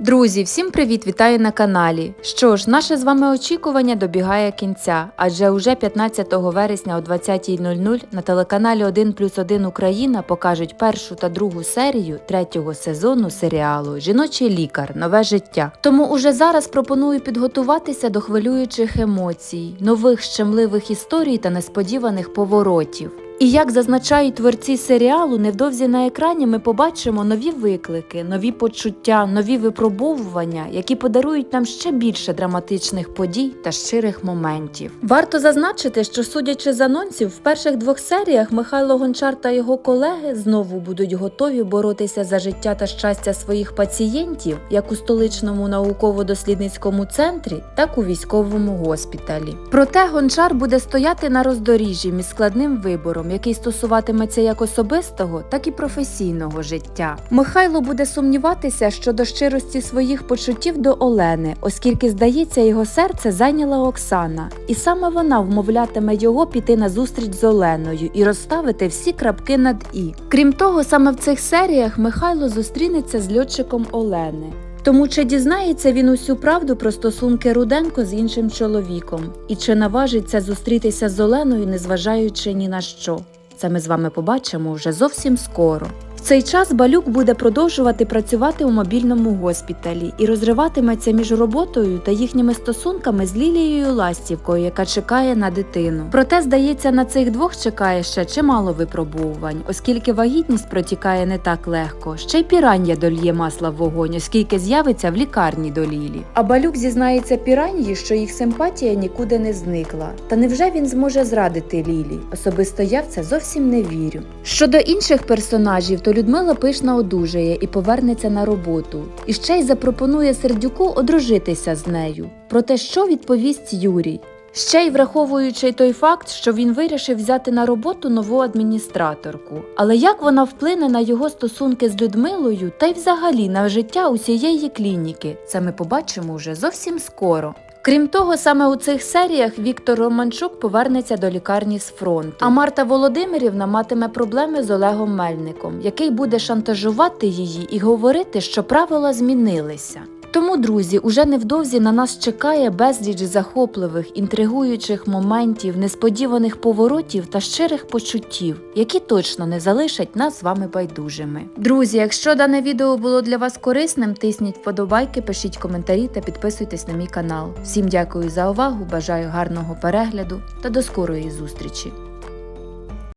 Друзі, всім привіт! Вітаю на каналі. Що ж, наше з вами очікування добігає кінця, адже уже 15 вересня о 20.00 на телеканалі 1 плюс 1 Україна покажуть першу та другу серію третього сезону серіалу Жіночий лікар. Нове життя. Тому уже зараз пропоную підготуватися до хвилюючих емоцій, нових щемливих історій та несподіваних поворотів. І як зазначають творці серіалу, невдовзі на екрані ми побачимо нові виклики, нові почуття, нові випробовування, які подарують нам ще більше драматичних подій та щирих моментів. Варто зазначити, що судячи з анонсів, в перших двох серіях Михайло Гончар та його колеги знову будуть готові боротися за життя та щастя своїх пацієнтів, як у столичному науково-дослідницькому центрі, так у військовому госпіталі. Проте Гончар буде стояти на роздоріжжі між складним вибором, який стосуватиметься як особистого, так і професійного життя. Михайло буде сумніватися щодо щирості своїх почуттів до Олени, оскільки, здається, його серце зайняла Оксана, і саме вона вмовлятиме його піти на зустріч з Оленою і розставити всі крапки над і. Крім того, саме в цих серіях Михайло зустрінеться з льотчиком Олени. Тому чи дізнається він усю правду про стосунки Руденко з іншим чоловіком, і чи наважиться зустрітися з Оленою, незважаючи ні на що? Це ми з вами побачимо вже зовсім скоро. В цей час Балюк буде продовжувати працювати у мобільному госпіталі і розриватиметься між роботою та їхніми стосунками з Лілією Ластівкою, яка чекає на дитину. Проте, здається, на цих двох чекає ще чимало випробувань, оскільки вагітність протікає не так легко. Ще й пірання дольє масла в вогонь, оскільки з'явиться в лікарні до Лілі. А Балюк зізнається піранії, що їх симпатія нікуди не зникла. Та невже він зможе зрадити Лілі? Особисто я в це зовсім не вірю. Щодо інших персонажів, то Людмила пишна одужає і повернеться на роботу. І ще й запропонує сердюку одружитися з нею. Проте що відповість Юрій? Ще й враховуючи той факт, що він вирішив взяти на роботу нову адміністраторку. Але як вона вплине на його стосунки з Людмилою та й взагалі на життя усієї клініки, це ми побачимо вже зовсім скоро. Крім того, саме у цих серіях Віктор Романчук повернеться до лікарні з фронту. А Марта Володимирівна матиме проблеми з Олегом Мельником, який буде шантажувати її і говорити, що правила змінилися. Тому, друзі, уже невдовзі на нас чекає безліч захопливих, інтригуючих моментів, несподіваних поворотів та щирих почуттів, які точно не залишать нас з вами байдужими. Друзі, якщо дане відео було для вас корисним, тисніть вподобайки, пишіть коментарі та підписуйтесь на мій канал. Всім дякую за увагу, бажаю гарного перегляду та до скорої зустрічі!